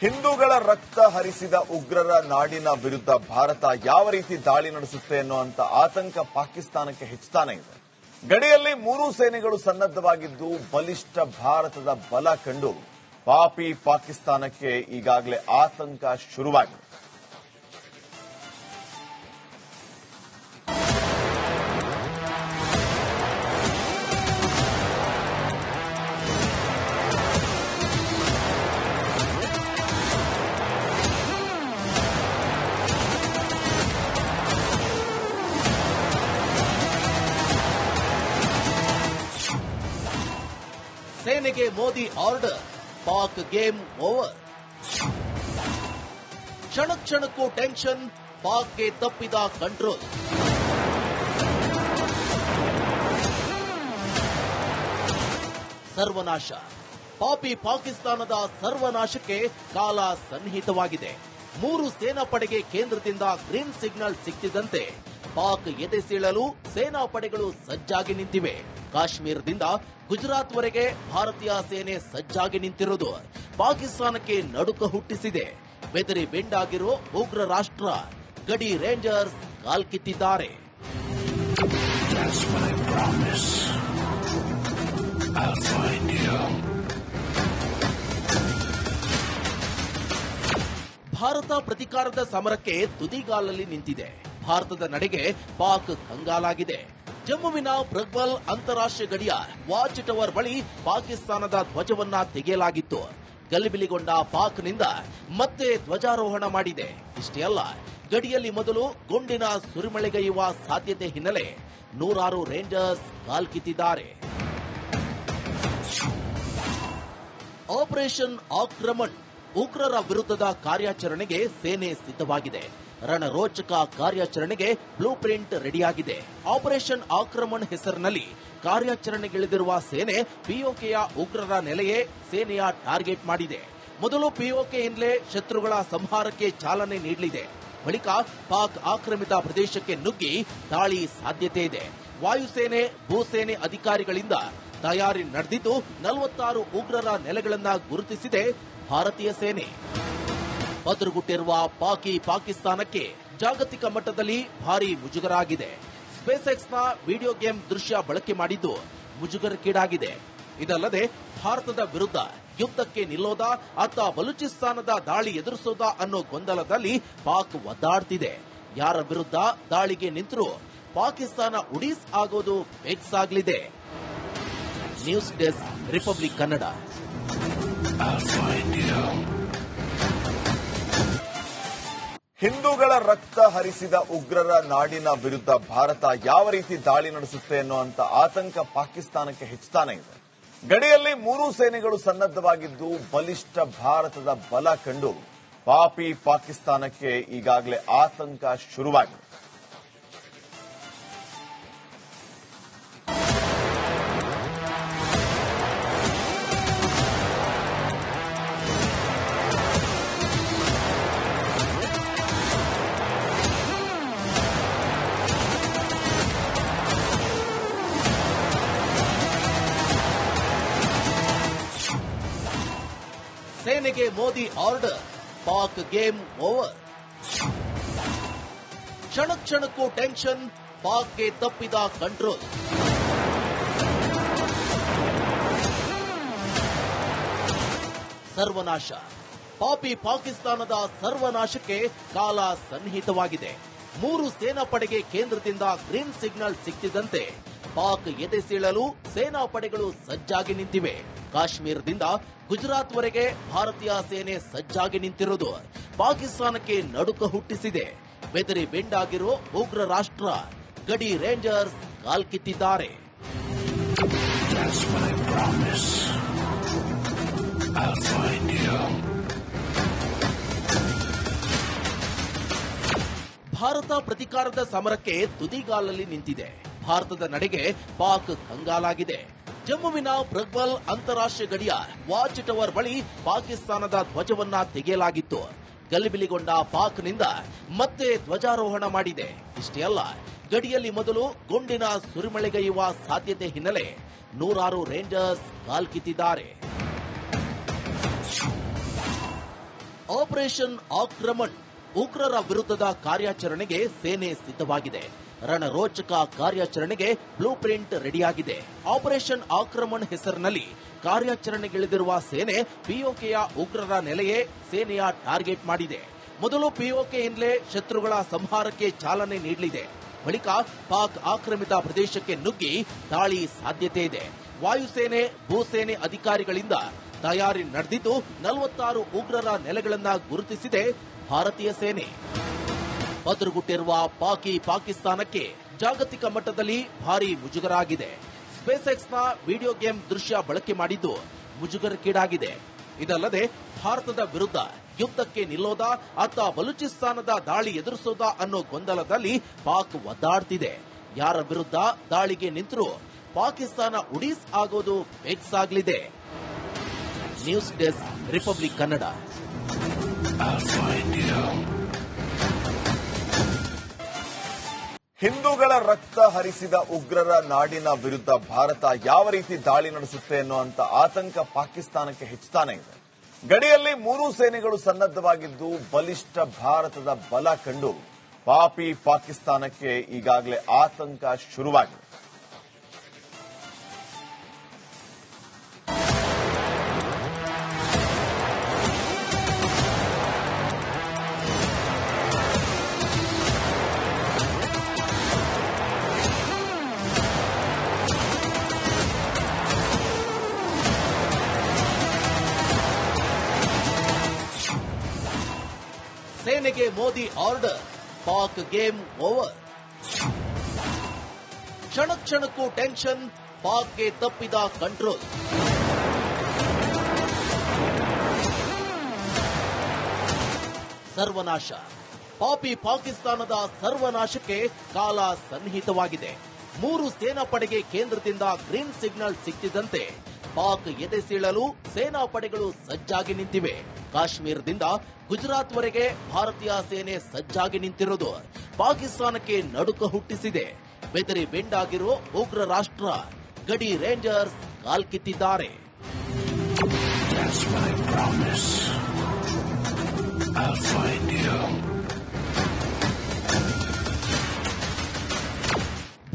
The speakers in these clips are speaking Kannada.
ಹಿಂದೂಗಳ ರಕ್ತ ಹರಿಸಿದ ಉಗ್ರರ ನಾಡಿನ ವಿರುದ್ಧ ಭಾರತ ಯಾವ ರೀತಿ ದಾಳಿ ನಡೆಸುತ್ತೆ ಅನ್ನುವಂತ ಆತಂಕ ಪಾಕಿಸ್ತಾನಕ್ಕೆ ಹೆಚ್ಚುತ್ತಾನೆ ಇದೆ. ಗಡಿಯಲ್ಲಿ ಮೂರೂ ಸೇನೆಗಳು ಸನ್ನದ್ಧವಾಗಿದ್ದು ಬಲಿಷ್ಠ ಭಾರತದ ಬಲ ಕಂಡು ಪಾಪಿ ಪಾಕಿಸ್ತಾನಕ್ಕೆ ಈಗಾಗಲೇ ಆತಂಕ ಶುರುವಾಗಿದೆ. ಸೇನೆಗೆ Modi order. Pak game over. ಕ್ಷಣ ಕ್ಷಣಕ್ಕೂ ಟೆನ್ಷನ್, ಪಾಕ್ಗೆ ತಪ್ಪಿದ ಕಂಟ್ರೋಲ್. ಸರ್ವನಾಶ. ಪಾಪಿ ಪಾಕಿಸ್ತಾನದ ಸರ್ವನಾಶಕ್ಕೆ ಕಾಲ ಸನ್ನಿಹಿತವಾಗಿದೆ. ಮೂರು ಸೇನಾ ಪಡೆಗೆ ಕೇಂದ್ರದಿಂದ ಗ್ರೀನ್ ಸಿಗ್ನಲ್ ಸಿಕ್ತಿದ್ದಂತೆ ಪಾಕ್ ಎದೆ ಸೀಳಲು ಸೇನಾ ಪಡೆಗಳು ಸಜ್ಜಾಗಿ ನಿಂತಿವೆ. ಕಾಶ್ಮೀರದಿಂದ ಗುಜರಾತ್ವರೆಗೆ ಭಾರತೀಯ ಸೇನೆ ಸಜ್ಜಾಗಿ ನಿಂತಿರುವುದು ಪಾಕಿಸ್ತಾನಕ್ಕೆ ನಡುಕ ಹುಟ್ಟಿಸಿದೆ. ಬೆದರಿ ಬೆಂಡಾಗಿರೋ ಉಗ್ರ ರಾಷ್ಟ್ರ ಗಡಿ ರೇಂಜರ್ಸ್ ಕಾಲ್ಕಿತ್ತಿದ್ದಾರೆ ಭಾರತ ಪ್ರತಿಕಾರದ ಸಮರಕ್ಕೆ ತುದಿಗಾಲಲ್ಲಿ ನಿಂತಿದೆ. ಭಾರತದ ನಡೆಗೆ ಪಾಕ್ ಕಂಗಾಲಾಗಿದೆ. ಜಮ್ಮುವಿನ ಪ್ರಗ್ವಲ್ ಅಂತಾರಾಷ್ಟ್ರೀಯ ಗಡಿಯ ವಾಚ್ ಟವರ್ ಬಳಿ ಪಾಕಿಸ್ತಾನದ ಧ್ವಜವನ್ನ ತೆಗೆಯಲಾಗಿತ್ತು. ಗಲಿಬಿಲಿಗೊಂಡ ಪಾಕ್ನಿಂದ ಮತ್ತೆ ಧ್ವಜಾರೋಹಣ ಮಾಡಿದೆ. ಇಷ್ಟೇ ಅಲ್ಲ, ಗಡಿಯಲ್ಲಿ ಮೊದಲು ಗುಂಡಿನ ಸುರಿಮಳೆಗೈಯುವ ಸಾಧ್ಯತೆ ಹಿನ್ನೆಲೆ ನೂರಾರು ರೇಂಜರ್ಸ್ ಕಾಲ್ಕಿತ್ತಿದ್ದಾರೆ ಆಪರೇಷನ್ ಆಕ್ರಮಣ್ ಉಗ್ರರ ವಿರುದ್ಧದ ಕಾರ್ಯಾಚರಣೆಗೆ ಸೇನೆ ಸಿದ್ಧವಾಗಿದೆ. ರಣರೋಚಕ ಕಾರ್ಯಾಚರಣೆಗೆ ಬ್ಲೂ ಪ್ರಿಂಟ್ ರೆಡಿಯಾಗಿದೆ. ಆಪರೇಷನ್ ಆಕ್ರಮಣ್ ಹೆಸರಿನಲ್ಲಿ ಕಾರ್ಯಾಚರಣೆಗಿಳಿದಿರುವ ಸೇನೆ ಪಿಒಕೆಯ ಉಗ್ರರ ನೆಲೆಯೇ ಸೇನೆಯ ಟಾರ್ಗೆಟ್ ಮಾಡಿದೆ. ಮೊದಲು ಪಿಒಕೆಯಿಂದಲೇ ಶತ್ರುಗಳ ಸಂಹಾರಕ್ಕೆ ಚಾಲನೆ ನೀಡಲಿದೆ. ಬಳಿಕ ಪಾಕ್ ಆಕ್ರಮಿತ ಪ್ರದೇಶಕ್ಕೆ ನುಗ್ಗಿ ದಾಳಿ ಸಾಧ್ಯತೆ ಇದೆ. ವಾಯುಸೇನೆ, ಭೂಸೇನೆ ಅಧಿಕಾರಿಗಳಿಂದ ತಯಾರಿ ನಡೆದಿದ್ದು, ನಲವತ್ತಾರು ಉಗ್ರರ ನೆಲೆಗಳನ್ನ ಗುರುತಿಸಿದೆ ಭಾರತೀಯ ಸೇನೆ. ಬದರುಗುಟ್ಟಿರುವ ಪಾಕಿ ಪಾಕಿಸ್ತಾನಕ್ಕೆ ಜಾಗತಿಕ ಮಟ್ಟದಲ್ಲಿ ಭಾರಿ ಮುಜುಗರ ಆಗಿದೆ ಸ್ಪೇಸ್ಎಕ್ಸ್ನ ವಿಡಿಯೋ ಗೇಮ್ ದೃಶ್ಯ ಬಳಕೆ ಮಾಡಿದ್ದು ಮುಜುಗರಕ್ಕೀಡಾಗಿದೆ. ಇದಲ್ಲದೆ ಭಾರತದ ವಿರುದ್ಧ ಯುದ್ಧಕ್ಕೆ ನಿಲ್ಲೋದಾ ಅಥವಾ ಬಲೂಚಿಸ್ತಾನದ ದಾಳಿ ಎದುರಿಸೋದ ಅನ್ನೋ ಗೊಂದಲದಲ್ಲಿ ಪಾಕ್ ಒದ್ದಾಡ್ತಿದೆ. ಯಾರ ವಿರುದ್ಧ ದಾಳಿಗೆ ನಿಂತರೂ ಪಾಕಿಸ್ತಾನ ಉಡೀಸ್ ಆಗೋದು ಫಿಕ್ಸ್ ಆಗಲಿದೆ ನ್ಯೂಸ್ ಡೆಸ್ಕ್, ರಿಪಬ್ಲಿಕ್ ಕನ್ನಡ. ಹಿಂದೂಗಳ ರಕ್ತ ಹರಿಸಿದ ಉಗ್ರರ ನಾಡಿನ ವಿರುದ್ಧ ಭಾರತ ಯಾವ ರೀತಿ ದಾಳಿ ನಡೆಸುತ್ತೆ ಅನ್ನುವಂತ ಆತಂಕ ಪಾಕಿಸ್ತಾನಕ್ಕೆ ಹೆಚ್ಚುತ್ತಾನೆ ಇದೆ. ಗಡಿಯಲ್ಲಿ ಮೂರೂ ಸೇನೆಗಳು ಸನ್ನದ್ಧವಾಗಿದ್ದು ಬಲಿಷ್ಠ ಭಾರತದ ಬಲ ಕಂಡು ಪಾಪಿ ಪಾಕಿಸ್ತಾನಕ್ಕೆ ಈಗಾಗಲೇ ಆತಂಕ ಶುರುವಾಗಿದೆ. ಸೇನೆಗೆ Modi order. Pak game over. ಕ್ಷಣ ಕ್ಷಣಕ್ಕೂ ಟೆನ್ಷನ್, ಪಾಕ್ಗೆ ತಪ್ಪಿದ ಕಂಟ್ರೋಲ್. ಸರ್ವನಾಶ. ಪಾಪಿ ಪಾಕಿಸ್ತಾನದ ಸರ್ವನಾಶಕ್ಕೆ ಕಾಲ ಸನ್ನಿಹಿತವಾಗಿದೆ. ಮೂರು ಸೇನಾಪಡೆಗೆ ಕೇಂದ್ರದಿಂದ ಗ್ರೀನ್ ಸಿಗ್ನಲ್ ಸಿಕ್ಕಿದಂತೆ ಪಾಕ್ ಎದೆ ಸೀಳಲು ಸೇನಾ ಪಡೆಗಳು ಸಜ್ಜಾಗಿ ನಿಂತಿವೆ. ಕಾಶ್ಮೀರದಿಂದ ಗುಜರಾತ್ ವರೆಗೆ ಭಾರತೀಯ ಸೇನೆ ಸಜ್ಜಾಗಿ ನಿಂತಿರುವುದು ಪಾಕಿಸ್ತಾನಕ್ಕೆ ನಡುಕ ಹುಟ್ಟಿಸಿದೆ. ಬೆದರಿ ಬೆಂಡಾಗಿರೋ ಉಗ್ರ ರಾಷ್ಟ್ರ ಗಡಿ ರೇಂಜರ್ಸ್ ಕಾಲ್ಕಿತ್ತಿದ್ದಾರೆ ಭಾರತ ಪ್ರತಿಕಾರದ ಸಮರಕ್ಕೆ ತುದಿಗಾಲಲ್ಲಿ ನಿಂತಿದೆ. ಭಾರತದ ನಡೆಗೆ ಪಾಕ್ ಕಂಗಾಲಾಗಿದೆ. ಜಮ್ಮುವಿನ ಬ್ರಗ್ವಲ್ ಅಂತಾರಾಷ್ಟ್ರೀಯ ಗಡಿಯ ವಾಚ್ ಟವರ್ ಬಳಿ ಪಾಕಿಸ್ತಾನದ ಧ್ವಜವನ್ನ ತೆಗೆಯಲಾಗಿತ್ತು. ಗಲಿಬಿಲಿಗೊಂಡ ಪಾಕ್ನಿಂದ ಮತ್ತೆ ಧ್ವಜಾರೋಹಣ ಮಾಡಿದೆ. ಇಷ್ಟೇ ಅಲ್ಲ, ಗಡಿಯಲ್ಲಿ ಮೊದಲು ಗುಂಡಿನ ಸುರಿಮಳೆಗೈಯುವ ಸಾಧ್ಯತೆ ಹಿನ್ನೆಲೆ ನೂರಾರು ರೇಂಜರ್ಸ್ ಕಾಲ್ಕಿತ್ತಿದ್ದಾರೆ ಆಪರೇಷನ್ ಆಕ್ರಮಣ್ ಉಗ್ರರ ವಿರುದ್ಧದ ಕಾರ್ಯಾಚರಣೆಗೆ ಸೇನೆ ಸಿದ್ಧವಾಗಿದೆ. ರಣರೋಚಕ ಕಾರ್ಯಾಚರಣೆಗೆ ಬ್ಲೂ ಪ್ರಿಂಟ್ ರೆಡಿಯಾಗಿದೆ. ಆಪರೇಷನ್ ಆಕ್ರಮಣ್ ಹೆಸರಿನಲ್ಲಿ ಕಾರ್ಯಾಚರಣೆಗಿಳಿದಿರುವ ಸೇನೆ ಪಿಒಕೆಯ ಉಗ್ರರ ನೆಲೆಯೇ ಸೇನೆಯ ಟಾರ್ಗೆಟ್ ಮಾಡಿದೆ. ಮೊದಲು ಪಿಒಕೆಯಿಂದಲೇ ಶತ್ರುಗಳ ಸಂಹಾರಕ್ಕೆ ಚಾಲನೆ ನೀಡಲಿದೆ. ಬಳಿಕ ಪಾಕ್ ಆಕ್ರಮಿತ ಪ್ರದೇಶಕ್ಕೆ ನುಗ್ಗಿ ದಾಳಿ ಸಾಧ್ಯತೆ ಇದೆ. ವಾಯುಸೇನೆ, ಭೂಸೇನೆ ಅಧಿಕಾರಿಗಳಿಂದ ತಯಾರಿ ನಡೆದಿದ್ದು, ನಲವತ್ತಾರು ಉಗ್ರರ ನೆಲೆಗಳನ್ನ ಗುರುತಿಸಿದೆ ಭಾರತೀಯ ಸೇನೆ. ಬದರುಗುಟ್ಟಿರುವ ಪಾಕಿ ಪಾಕಿಸ್ತಾನಕ್ಕೆ ಜಾಗತಿಕ ಮಟ್ಟದಲ್ಲಿ ಭಾರಿ ಮುಜುಗರ ಆಗಿದೆ ಸ್ಪೇಸ್ಎಕ್ಸ್ನ ವಿಡಿಯೋ ಗೇಮ್ ದೃಶ್ಯ ಬಳಕೆ ಮಾಡಿದ್ದು ಮುಜುಗರಕ್ಕೀಡಾಗಿದೆ. ಇದಲ್ಲದೆ ಭಾರತದ ವಿರುದ್ಧ ಯುದ್ಧಕ್ಕೆ ನಿಲ್ಲೋದಾ ಅಥವಾ ಬಲೂಚಿಸ್ತಾನದ ದಾಳಿ ಎದುರಿಸೋದ ಅನ್ನೋ ಗೊಂದಲದಲ್ಲಿ ಪಾಕ್ ಒದ್ದಾಡ್ತಿದೆ. ಯಾರ ವಿರುದ್ಧ ದಾಳಿಗೆ ನಿಂತರೂ ಪಾಕಿಸ್ತಾನ ಉಡೀಸ್ ಆಗೋದು ಫಿಕ್ಸ್ ಆಗಲಿದೆ ನ್ಯೂಸ್ ಡೆಸ್ಕ್, ರಿಪಬ್ಲಿಕ್ ಕನ್ನಡ. ಹಿಂದೂಗಳ ರಕ್ತ ಹರಿಸಿದ ಉಗ್ರರ ನಾಡಿನ ವಿರುದ್ಧ ಭಾರತ ಯಾವ ರೀತಿ ದಾಳಿ ನಡೆಸುತ್ತೆ ಅನ್ನುವಂತ ಆತಂಕ ಪಾಕಿಸ್ತಾನಕ್ಕೆ ಹೆಚ್ಚುತ್ತಾನೆ ಇದೆ. ಗಡಿಯಲ್ಲಿ ಮೂರೂ ಸೇನೆಗಳು ಸನ್ನದ್ಧವಾಗಿದ್ದು ಬಲಿಷ್ಠ ಭಾರತದ ಬಲ ಕಂಡು ಪಾಪಿ ಪಾಕಿಸ್ತಾನಕ್ಕೆ ಈಗಾಗಲೇ ಆತಂಕ ಶುರುವಾಗಿದೆ. Modi order. Pak game over. ಕ್ಷಣ ಕ್ಷಣಕ್ಕೂ ಟೆನ್ಷನ್, ಪಾಕ್ಗೆ ತಪ್ಪಿದ ಕಂಟ್ರೋಲ್. ಸರ್ವನಾಶ. ಪಾಪಿ ಪಾಕಿಸ್ತಾನದ ಸರ್ವನಾಶಕ್ಕೆ ಕಾಲ ಸನ್ನಿಹಿತವಾಗಿದೆ. ಮೂರು ಸೇನಾಪಡೆಗೆ ಕೇಂದ್ರದಿಂದ ಗ್ರೀನ್ ಸಿಗ್ನಲ್ ಸಿಕ್ಕಿದಂತೆ ಪಾಕ್ ಎದೆ ಸೀಳಲು ಸೇನಾಪಡೆಗಳು ಸಜ್ಜಾಗಿ ನಿಂತಿವೆ. ಕಾಶ್ಮೀರದಿಂದ ಗುಜರಾತ್ವರೆಗೆ ಭಾರತೀಯ ಸೇನೆ ಸಜ್ಜಾಗಿ ನಿಂತಿರುವುದು ಪಾಕಿಸ್ತಾನಕ್ಕೆ ನಡುಕ ಹುಟ್ಟಿಸಿದೆ. ಬೆದರಿ ಬೆಂಡಾಗಿರೋ ಉಗ್ರ ರಾಷ್ಟ್ರ ಗಡಿ ರೇಂಜರ್ಸ್ ಕಾಲ್ಕಿತ್ತಿದ್ದಾರೆ.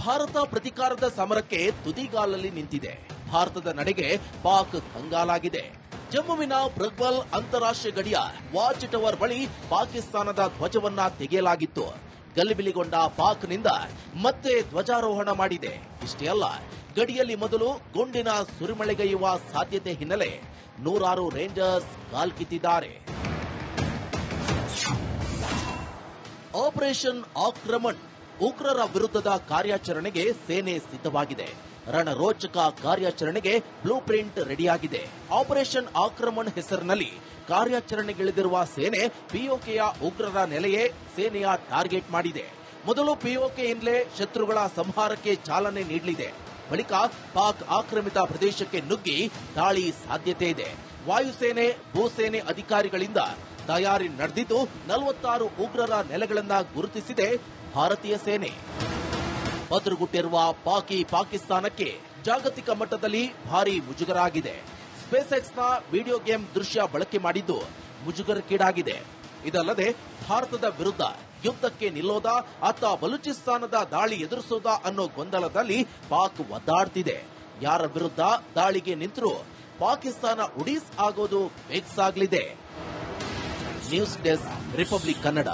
ಭಾರತ ಪ್ರತಿಕಾರದ ಸಮರಕ್ಕೆ ತುದಿಗಾಲಲ್ಲಿ ನಿಂತಿದೆ. ಭಾರತದ ನಡೆಗೆ ಪಾಕ್ ಕಂಗಾಲಾಗಿದೆ. ಜಮ್ಮುವಿನ ಪ್ರಗ್ಬಲ್ ಅಂತಾರಾಷ್ಟ್ರೀಯ ಗಡಿಯ ವಾಚ್ ಟವರ್ ಬಳಿ ಪಾಕಿಸ್ತಾನದ ಧ್ವಜವನ್ನ ತೆಗೆಯಲಾಗಿತ್ತು. ಗಲ್ಲಿಬಿಲಿಗೊಂಡ ಪಾಕ್ನಿಂದ ಮತ್ತೆ ಧ್ವಜಾರೋಹಣ ಮಾಡಿದೆ. ಇಷ್ಟೇ ಅಲ್ಲ, ಗಡಿಯಲ್ಲಿ ಮೊದಲು ಗುಂಡಿನ ಸುರಿಮಳೆಗೈಯುವ ಸಾಧ್ಯತೆ ಹಿನ್ನೆಲೆ ನೂರಾರು ರೇಂಜರ್ಸ್ ಕಾಲ್ಕಿತ್ತಿದ್ದಾರೆ ಆಪರೇಷನ್ ಆಕ್ರಮಣ್ ಉಗ್ರರ ವಿರುದ್ಧದ ಕಾರ್ಯಾಚರಣೆಗೆ ಸೇನೆ ಸಿದ್ಧವಾಗಿದೆ. ರಣರೋಚಕ ಕಾರ್ಯಾಚರಣೆಗೆ ಬ್ಲೂ ಪ್ರಿಂಟ್ ರೆಡಿಯಾಗಿದೆ. ಆಪರೇಷನ್ ಆಕ್ರಮಣ್ ಹೆಸರಿನಲ್ಲಿ ಕಾರ್ಯಾಚರಣೆಗಿಳಿದಿರುವ ಸೇನೆ ಪಿಒಕೆಯ ಉಗ್ರರ ನೆಲೆಯೇ ಸೇನೆಯ ಟಾರ್ಗೆಟ್ ಮಾಡಿದೆ. ಮೊದಲು ಪಿಒಕೆಯಿಂದಲೇ ಶತ್ರುಗಳ ಸಂಹಾರಕ್ಕೆ ಚಾಲನೆ ನೀಡಲಿದೆ. ಬಳಿಕ ಪಾಕ್ ಆಕ್ರಮಿತ ಪ್ರದೇಶಕ್ಕೆ ನುಗ್ಗಿ ದಾಳಿ ಸಾಧ್ಯತೆ ಇದೆ. ವಾಯುಸೇನೆ, ಭೂಸೇನೆ ಅಧಿಕಾರಿಗಳಿಂದ ತಯಾರಿ ನಡೆದಿದ್ದು ನಲವತ್ತಾರು ಉಗ್ರರ ನೆಲೆಗಳನ್ನ ಗುರುತಿಸಿದೆ ಭಾರತೀಯ ಸೇನೆ. ಬದರುಗುಟ್ಟಿರುವ ಪಾಕಿ ಪಾಕಿಸ್ತಾನಕ್ಕೆ ಜಾಗತಿಕ ಮಟ್ಟದಲ್ಲಿ ಭಾರಿ ಮುಜುಗರ ಆಗಿದೆ ನ ವಿಡಿಯೋ ಗೇಮ್ ದೃಶ್ಯ ಬಳಕೆ ಮಾಡಿದ್ದು ಮುಜುಗರಕ್ಕೀಡಾಗಿದೆ. ಇದಲ್ಲದೆ ಭಾರತದ ವಿರುದ್ಧ ಯುದ್ಧಕ್ಕೆ ನಿಲ್ಲೋದಾ ಅಥವಾ ಬಲೂಚಿಸ್ತಾನದ ದಾಳಿ ಎದುರಿಸೋದ ಅನ್ನೋ ಗೊಂದಲದಲ್ಲಿ ಪಾಕ್ ಒದ್ದಾಡ್ತಿದೆ. ಯಾರ ವಿರುದ್ಧ ದಾಳಿಗೆ ನಿಂತರೂ ಪಾಕಿಸ್ತಾನ ಉಡೀಸ್ ಆಗೋದು ಫಿಕ್ಸ್ ಆಗಲಿದೆ ನ್ಯೂಸ್ ಡೆಸ್ಕ್ ರಿಪಬ್ಲಿಕ್ ಕನ್ನಡ.